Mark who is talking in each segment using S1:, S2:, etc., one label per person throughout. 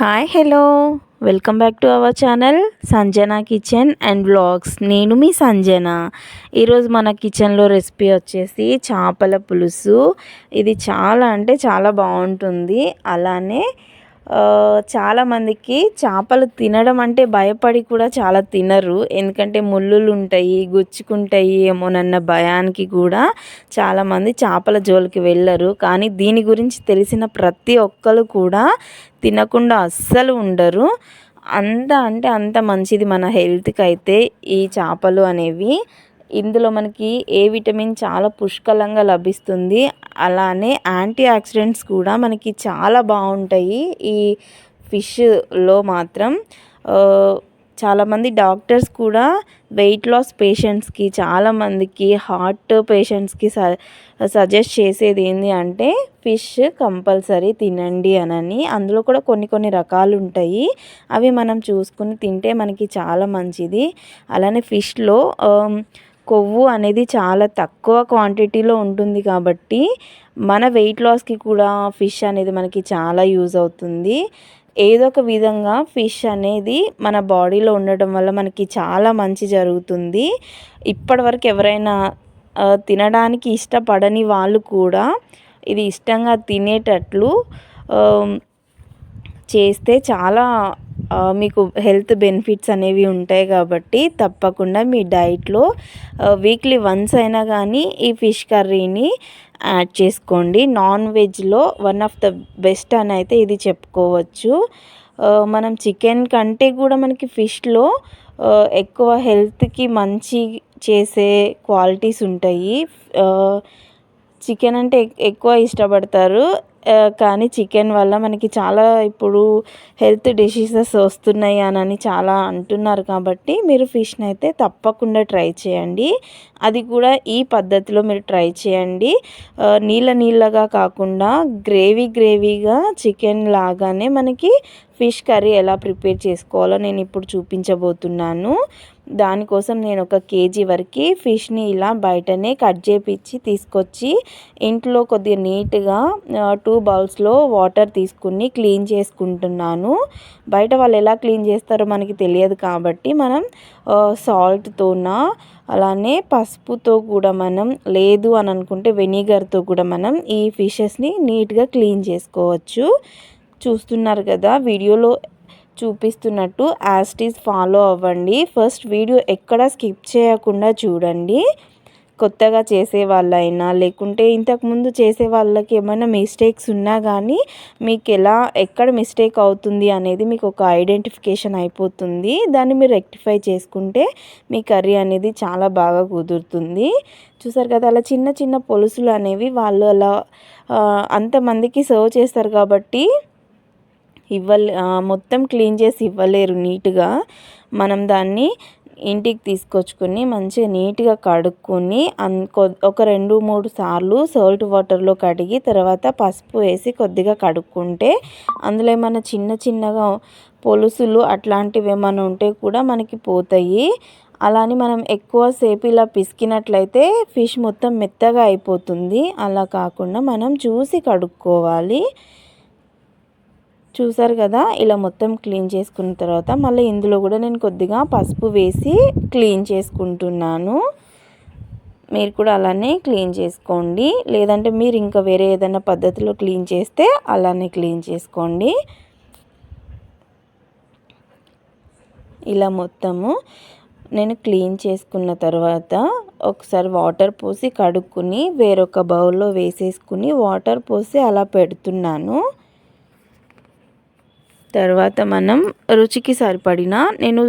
S1: Hi hello welcome back to our channel Sanjana kitchen and vlogs నేను మీ సంజన. ఈరోజు మన కిచెన్లో రెసిపీ వచ్చేసి చేపల పులుసు. ఇది చాలా అంటే చాలా బాగుంటుంది. అలానే చాలామందికి చేపలు తినడం అంటే భయపడి కూడా చాలా తినరు. ఎందుకంటే ముళ్ళులు ఉంటాయి గుచ్చుకుంటాయి ఏమోనన్న భయానికి కూడా చాలామంది చేపల జోలికి వెళ్ళరు. కానీ దీని గురించి తెలిసిన ప్రతి ఒక్కరు కూడా తినకుండా అస్సలు ఉండరు. అంత అంటే అంత మంచిది మన హెల్త్కి అయితే ఈ చేపలు అనేవి. ఇందులో మనకి ఏ విటమిన్ చాలా పుష్కలంగా లభిస్తుంది అలానే యాంటీ ఆక్సిడెంట్స్ కూడా మనకి చాలా బాగుంటాయి ఈ ఫిష్లో మాత్రం. చాలామంది డాక్టర్స్ కూడా వెయిట్ లాస్ పేషెంట్స్కి చాలామందికి హార్ట్ పేషెంట్స్కి స సజెస్ట్ చేసేది ఏంటి అంటే ఫిష్ కంపల్సరీ తినండి అనని. అందులో కూడా కొన్ని కొన్ని రకాలు ఉంటాయి. అవి మనం చూసుకుని తింటే మనకి చాలా మంచిది. అలానే ఫిష్లో కొవ్వు అనేది చాలా తక్కువ క్వాంటిటీలో ఉంటుంది కాబట్టి మన వెయిట్ లాస్కి కూడా ఫిష్ అనేది మనకి చాలా యూజ్ అవుతుంది. ఏదో ఒక విధంగా ఫిష్ అనేది మన బాడీలో ఉండటం వల్ల మనకి చాలా మంచి జరుగుతుంది. ఇప్పటివరకు ఎవరైనా తినడానికి ఇష్టపడని వాళ్ళు కూడా ఇది ఇష్టంగా తినేటట్లు చేస్తే చాలా మీకు హెల్త్ బెనిఫిట్స్ అనేవి ఉంటాయి కాబట్టి తప్పకుండా మీ డైట్లో వీక్లీ వన్స్ అయినా కానీ ఈ ఫిష్ కర్రీని యాడ్ చేసుకోండి. నాన్ వెజ్లో వన్ ఆఫ్ ద బెస్ట్ అని అయితే ఇది చెప్పుకోవచ్చు. మనం చికెన్ కంటే కూడా మనకి ఫిష్లో ఎక్కువ హెల్త్కి మంచి చేసే క్వాలిటీస్ ఉంటాయి. చికెన్ అంటే ఎక్కువ ఇష్టపడతారు. కానీ చికెన్ వల్ల మనకి చాలా ఇప్పుడు హెల్త్ డిసీజెస్ వస్తున్నాయి అని చాలా అంటున్నారు కాబట్టి మీరు ఫిష్ని అయితే తప్పకుండా ట్రై చేయండి. అది కూడా ఈ పద్ధతిలో మీరు ట్రై చేయండి. నీళ్ళ నీళ్ళగా కాకుండా గ్రేవీ గ్రేవీగా చికెన్ లాగానే మనకి ఫిష్ కర్రీ ఎలా ప్రిపేర్ చేసుకోవాలో నేను ఇప్పుడు చూపించబోతున్నాను. దానికోసం నేను ఒక కేజీ వరకు ఫిష్ని ఇలా బయటనే కట్ చేపించి తీసుకొచ్చి ఇంట్లో కొద్దిగా నీట్గా టూ బౌల్స్లో వాటర్ తీసుకుని క్లీన్ చేసుకుంటున్నాను. బయట వాళ్ళు ఎలా క్లీన్ చేస్తారో మనకి తెలియదు కాబట్టి మనం సాల్ట్తోన అలానే పసుపుతో కూడా మనం లేదు అని అనుకుంటే వెనిగర్తో కూడా మనం ఈ ఫిషెస్ని నీట్గా క్లీన్ చేసుకోవచ్చు. చూస్తున్నారు కదా వీడియోలో చూపిస్తున్నట్టు యాస్టీస్ ఫాలో అవ్వండి. ఫస్ట్ వీడియో ఎక్కడ స్కిప్ చేయకుండా చూడండి. కొత్తగా చేసే వాళ్ళైనా లేకుంటే ఇంతకుముందు చేసే వాళ్ళకి ఏమైనా మిస్టేక్స్ ఉన్నా కానీ మీకు ఎలా ఎక్కడ మిస్టేక్ అవుతుంది అనేది మీకు ఒక ఐడెంటిఫికేషన్ అయిపోతుంది. దాన్ని మీరు రెక్టిఫై చేసుకుంటే మీ కర్రీ అనేది చాలా బాగా కుదురుతుంది. చూసారు కదా అలా చిన్న చిన్న పొలుసులు అనేవి వాళ్ళు అలా అంతమందికి సర్వ్ చేస్తారు కాబట్టి ఇవ్వలే మొత్తం క్లీన్ చేసి ఇవ్వలేరు నీట్గా. మనం దాన్ని ఇంటికి తీసుకొచ్చుకొని మంచిగా నీట్గా కడుక్కొని ఒక రెండు మూడు సార్లు సాల్ట్ వాటర్లో కడిగి తర్వాత పసుపు వేసి కొద్దిగా కడుక్కుంటే అందులో ఏమైనా చిన్న చిన్నగా పొలుసులు అట్లాంటివి ఏమైనా ఉంటే కూడా మనకి పోతాయి. అలాని మనం ఎక్కువసేపు ఇలా పిసికినట్లయితే ఫిష్ మొత్తం మెత్తగా అయిపోతుంది. అలా కాకుండా మనం చూసి కడుక్కోవాలి. చూసారు కదా ఇలా మొత్తం క్లీన్ చేసుకున్న తర్వాత మళ్ళీ ఇందులో కూడా నేను కొద్దిగా పసుపు వేసి క్లీన్ చేసుకుంటున్నాను. మీరు కూడా అలానే క్లీన్ చేసుకోండి. లేదంటే మీరు ఇంకా వేరే ఏదైనా పద్ధతిలో క్లీన్ చేస్తే అలానే క్లీన్ చేసుకోండి. ఇలా మొత్తము నేను క్లీన్ చేసుకున్న తర్వాత ఒకసారి వాటర్ పోసి కడుక్కుని వేరొక బౌల్లో వేసేసుకుని వాటర్ పోసి అలా పెడుతున్నాను. తర్వాత మనం రుచికి సరిపడిన నేను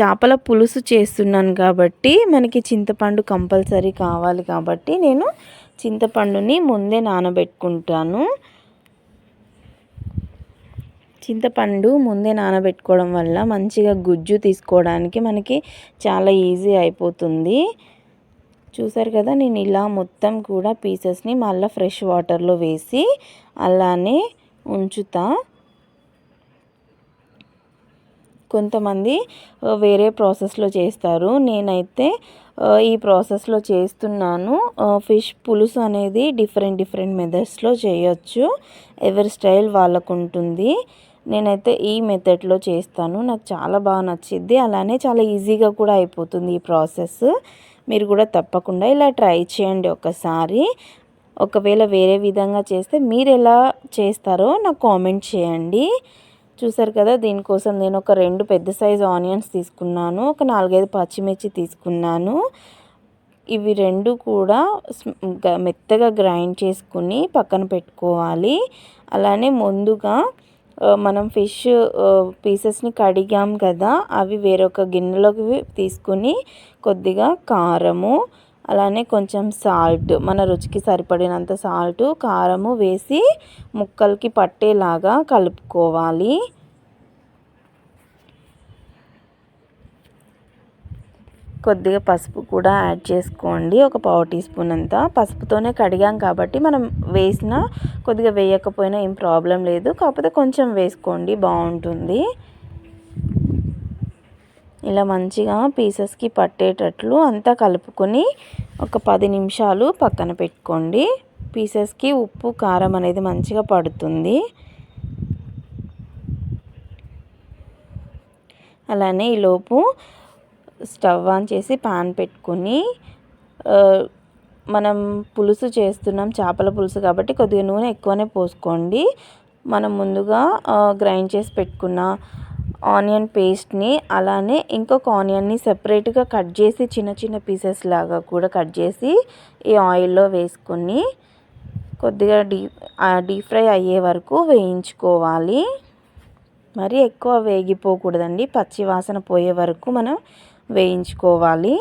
S1: చేపల పులుసు చేస్తున్నాను కాబట్టి మనకి చింతపండు కంపల్సరీ కావాలి కాబట్టి నేను చింతపండుని ముందే నానబెట్టుకుంటాను. చింతపండు ముందే నానబెట్టుకోవడం వల్ల మంచిగా గుజ్జు తీసుకోవడానికి మనకి చాలా ఈజీ అయిపోతుంది. చూసారు కదా నేను ఇలా మొత్తం కూడా పీసెస్ని మళ్ళీ ఫ్రెష్ వాటర్లో వేసి అలానే ఉంచుతా. కొంతమంది వేరే ప్రాసెస్లో చేస్తారు. నేనైతే ఈ ప్రాసెస్లో చేస్తున్నాను. ఫిష్ పులుసు అనేది డిఫరెంట్ డిఫరెంట్ మెథడ్స్లో చేయొచ్చు. ఎవరి స్టైల్ వాళ్ళకు ఉంటుంది నేనైతే ఈ మెథడ్లో చేస్తాను. నాకు చాలా బాగా నచ్చింది అలానే చాలా ఈజీగా కూడా అయిపోతుంది ఈ ప్రాసెస్. మీరు కూడా తప్పకుండా ఇలా ట్రై చేయండి ఒకసారి. ఒకవేళ వేరే విధంగా చేస్తే మీరు ఎలా చేస్తారో నాకు కామెంట్ చేయండి. చూసారు కదా దీనికోసం నేను ఒక రెండు పెద్ద సైజు ఆనియన్స్ తీసుకున్నాను ఒక నాలుగైదు పచ్చిమిర్చి తీసుకున్నాను. ఇవి రెండు కూడా మెత్తగా గ్రైండ్ చేసుకుని పక్కన పెట్టుకోవాలి. అలానే ముందుగా మనం ఫిష్ పీసెస్ని కడిగాం కదా అవి వేరొక గిన్నెలోకి తీసుకుని కొద్దిగా కారము అలానే కొంచెం సాల్ట్ మన రుచికి సరిపడినంత సాల్ట్ కారము వేసి ముక్కలకి పట్టేలాగా కలుపుకోవాలి. కొద్దిగా పసుపు కూడా యాడ్ చేసుకోండి. ఒక పావు టీ స్పూన్ అంతా పసుపుతోనే కడిగాం కాబట్టి మనం వేసినా కొద్దిగా వేయకపోయినా ఏం ప్రాబ్లం లేదు. కాకపోతే కొంచెం వేసుకోండి బాగుంటుంది. ఇలా మంచిగా పీసెస్కి పట్టేటట్లు అంతా కలుపుకొని ఒక పది నిమిషాలు పక్కన పెట్టుకోండి. పీసెస్కి ఉప్పు కారం అనేది మంచిగా పడుతుంది. అలానే ఈలోపు స్టవ్ ఆన్ చేసి పాన్ పెట్టుకొని మనం పులుసు చేస్తున్నాం చేపల పులుసు కాబట్టి కొద్దిగా నూనె ఎక్కువనే పోసుకోండి. మనం ముందుగా గ్రైండ్ చేసి పెట్టుకున్న ఆనియన్ పేస్ట్ని అలానే ఇంకొక ఆనియన్ని సెపరేట్గా కట్ చేసి చిన్న చిన్న పీసెస్ లాగా కూడా కట్ చేసి ఈ ఆయిల్లో వేసుకొని కొద్దిగా డీప్ డీప్ ఫ్రై అయ్యే వరకు వేయించుకోవాలి. మరి ఎక్కువ వేగిపోకూడదండి. పచ్చి వాసన పోయే వరకు మనం వేయించుకోవాలి.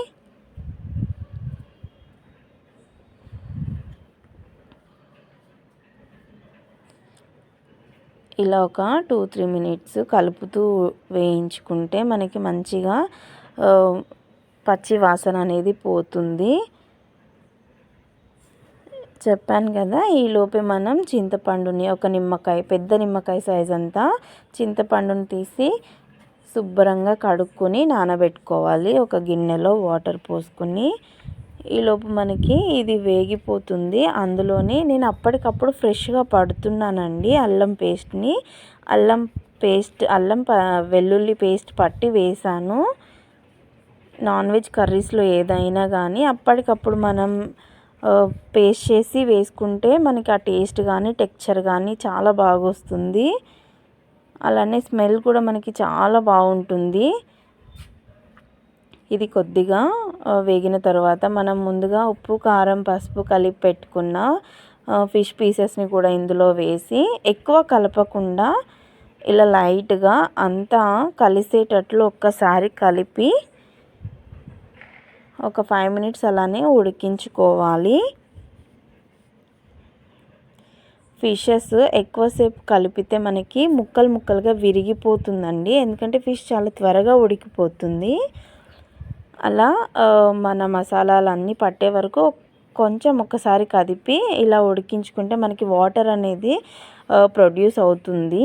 S1: ఇలా ఒక టూ త్రీ మినిట్స్ కలుపుతూ వేయించుకుంటే మనకి మంచిగా పచ్చి వాసన అనేది పోతుంది. చెప్పాను కదా ఈలోపే మనం చింతపండుని ఒక నిమ్మకాయ పెద్ద నిమ్మకాయ సైజ్ అంతా చింతపండుని తీసి శుభ్రంగా కడుక్కొని నానబెట్టుకోవాలి. ఒక గిన్నెలో వాటర్ పోసుకొని ఈలోపు మనకి ఇది వేగిపోతుంది. అందులోని నేను అప్పటికప్పుడు ఫ్రెష్గా పడుతున్నానండి అల్లం పేస్ట్ని. అల్లం పేస్ట్ అల్లం వెల్లుల్లి పేస్ట్ పట్టి వేసాను నాన్ వెజ్ కర్రీస్లో ఏదైనా కానీ అప్పటికప్పుడు మనం పేస్ట్ చేసి వేసుకుంటే మనకి ఆ టేస్ట్ కానీ టెక్చర్ కానీ చాలా బాగా వస్తుంది అలానే స్మెల్ కూడా మనకి చాలా బాగుంటుంది. ఇది కొద్దిగా వేగిన తర్వాత మనం ముందుగా ఉప్పు కారం పసుపు కలిపి పెట్టుకున్న ఫిష్ పీసెస్ని కూడా ఇందులో వేసి ఎక్కువ కలపకుండా ఇలా లైట్గా అంతా కలిసేటట్లు ఒక్కసారి కలిపి ఒక ఫైవ్ మినిట్స్ అలానే ఉడికించుకోవాలి. ఫిషెస్ ఎక్కువసేపు కలిపితే మనకి ముక్కలు ముక్కలుగా విరిగిపోతుందండి. ఎందుకంటే ఫిష్ చాలా త్వరగా ఉడికిపోతుంది. అలా మన మసాలాలన్నీ పట్టే వరకు కొంచెం ఒకసారి కదిపి ఇలా ఉడికించుకుంటే మనకి వాటర్ అనేది ప్రొడ్యూస్ అవుతుంది.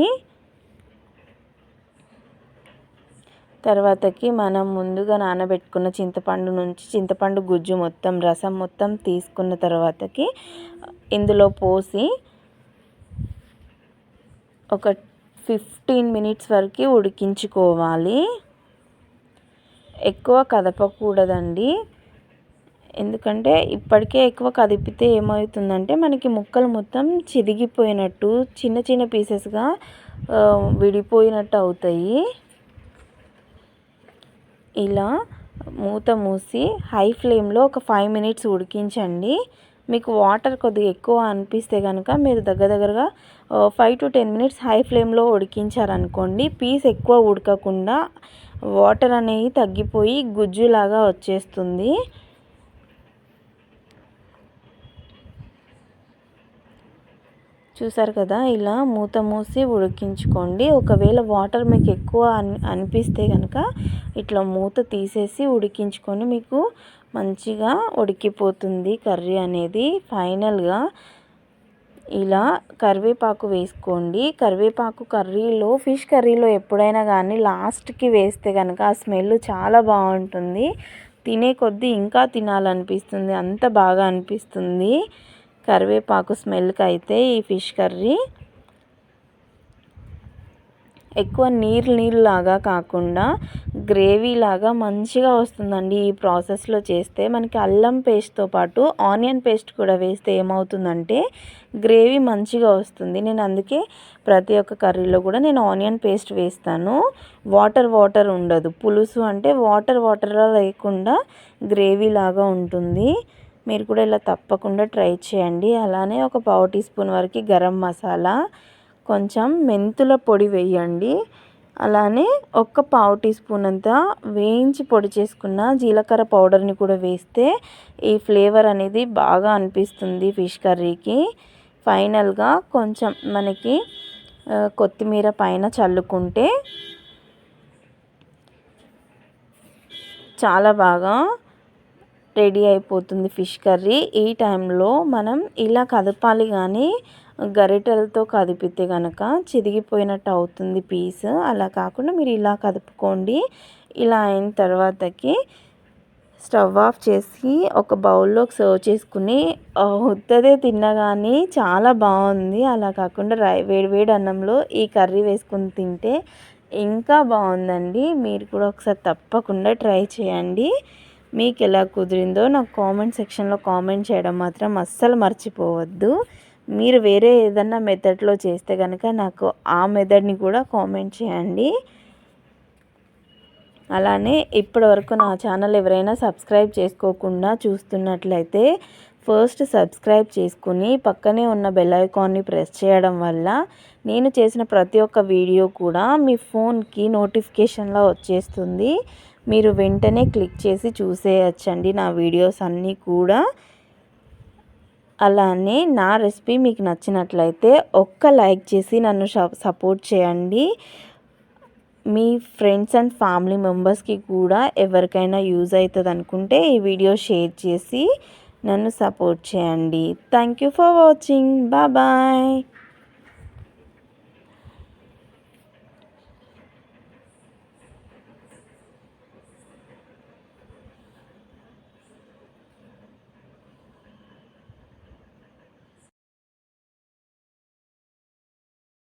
S1: తర్వాతకి మనం ముందుగా నానబెట్టుకున్న చింతపండు నుంచి చింతపండు గుజ్జు మొత్తం రసం మొత్తం తీసుకున్న తర్వాతకి ఇందులో పోసి ఒక ఫిఫ్టీన్ మినిట్స్ వరకు ఉడికించుకోవాలి. ఎక్కువ కదపకూడదండి. ఎందుకంటే ఇప్పటికే ఎక్కువ కదిపితే ఏమవుతుందంటే మనకి ముక్కలు మొత్తం చిరిగిపోయినట్టు చిన్న చిన్న పీసెస్గా విడిపోయినట్టు అవుతాయి. ఇలా మూత మూసి హై ఫ్లేమ్లో ఒక ఫైవ్ మినిట్స్ ఉడికించండి. మీకు వాటర్ కొద్దిగా ఎక్కువ అనిపిస్తే కనుక మీరు దగ్గర దగ్గరగా five to ten minutes high ఫ్లేమ్లో ఉడికించారనుకోండి పీస్ ఎక్కువ ఉడకకుండా వాటర్ అనేవి తగ్గిపోయి గుజ్జులాగా వచ్చేస్తుంది. చూసారు కదా ఇలా మూత మూసి ఉడికించుకోండి. ఒకవేళ వాటర్ మీకు ఎక్కువ అనిపిస్తే కనుక ఇట్లా మూత తీసేసి ఉడికించుకొని మీకు మంచిగా ఉడికిపోతుంది కర్రీ అనేది. ఫైనల్గా ఇలా కరివేపాకు వేసుకోండి. కరివేపాకు కర్రీలో ఫిష్ కర్రీలో ఎప్పుడైనా కానీ లాస్ట్కి వేస్తే కనుక ఆ స్మెల్ చాలా బాగుంటుంది. తినే కొద్దీ ఇంకా తినాలనిపిస్తుంది. అంత బాగా అనిపిస్తుంది. కరివేపాకు స్మెల్కి అయితే ఈ ఫిష్ కర్రీ. ఎక్కువ నీరు నీరు లాగా కాకుండా గ్రేవీ లాగా మంచిగా వస్తుందండి ఈ ప్రాసెస్లో చేస్తే. మనకి అల్లం పేస్ట్తో పాటు ఆనియన్ పేస్ట్ కూడా వేస్తే ఏమవుతుందంటే గ్రేవీ మంచిగా వస్తుంది. నేను అందుకే ప్రతి ఒక్క కర్రీలో కూడా నేను ఆనియన్ పేస్ట్ వేస్తాను. వాటర్ వాటర్ ఉండదు. పులుసు అంటే వాటర్ వాటర్గా లేకుండా గ్రేవీ లాగా ఉంటుంది. మీరు కూడా ఇలా తప్పకుండా ట్రై చేయండి. అలానే ఒక పావు టీ స్పూన్ వరకు గరం మసాలా కొంచెం మెంతుల పొడి వేయండి. అలానే ఒక్క పావు టీ స్పూన్ అంతా వేయించి పొడి చేసుకున్న జీలకర్ర పౌడర్ని కూడా వేస్తే ఈ ఫ్లేవర్ అనేది బాగా అనిపిస్తుంది ఫిష్ కర్రీకి. ఫైనల్గా కొంచెం మనకి కొత్తిమీర పైన చల్లుకుంటే చాలా బాగా రెడీ అయిపోతుంది ఫిష్ కర్రీ. ఈ టైంలో మనం ఇలా కదపాలి కానీ గరిటెలతో కదిపితే కనుక చిరిగిపోయినట్టు అవుతుంది పీస్. అలా కాకుండా మీరు ఇలా కదుపుకోండి. ఇలా అయిన తర్వాతకి స్టవ్ ఆఫ్ చేసి ఒక బౌల్లోకి సర్వ్ చేసుకుని ఉత్తదే తిన్నా కానీ చాలా బాగుంది. అలా కాకుండా రై వేడి వేడి అన్నంలో ఈ కర్రీ వేసుకుని తింటే ఇంకా బాగుందండి. మీరు కూడా ఒకసారి తప్పకుండా ట్రై చేయండి. మీకు ఎలా కుదిరిందో నాకు కామెంట్ సెక్షన్లో కామెంట్ చేయడం మాత్రం అస్సలు మర్చిపోవద్దు. మీరు వేరే ఏదన్నా మెథడ్లో చేస్తే కనుక నాకు ఆ మెథడ్ని కూడా కామెంట్ చేయండి. అలానే ఇప్పటివరకు నా ఛానల్ ఎవరైనా సబ్స్క్రైబ్ చేసుకోకుండా చూస్తున్నట్లయితే ఫస్ట్ సబ్స్క్రైబ్ చేసుకుని పక్కనే ఉన్న బెల్ ఐకాన్ని ప్రెస్ చేయడం వల్ల నేను చేసిన ప్రతి ఒక్క వీడియో కూడా మీ ఫోన్కి నోటిఫికేషన్లో వచ్చేస్తుంది. మీరు వెంటనే క్లిక్ చేసి చూసేయచ్చండి నా వీడియోస్ అన్నీ కూడా. అలానే నా రెసిపీ మీకు నచ్చినట్లయితే ఒక్క లైక్ చేసి నన్ను సపోర్ట్ చేయండి. మీ ఫ్రెండ్స్ అండ్ ఫ్యామిలీ మెంబర్స్కి కూడా ఎవరికైనా యూజ్ అవుతుంది అనుకుంటే ఈ వీడియో షేర్ చేసి నన్ను సపోర్ట్ చేయండి. Thank you for watching. Bye.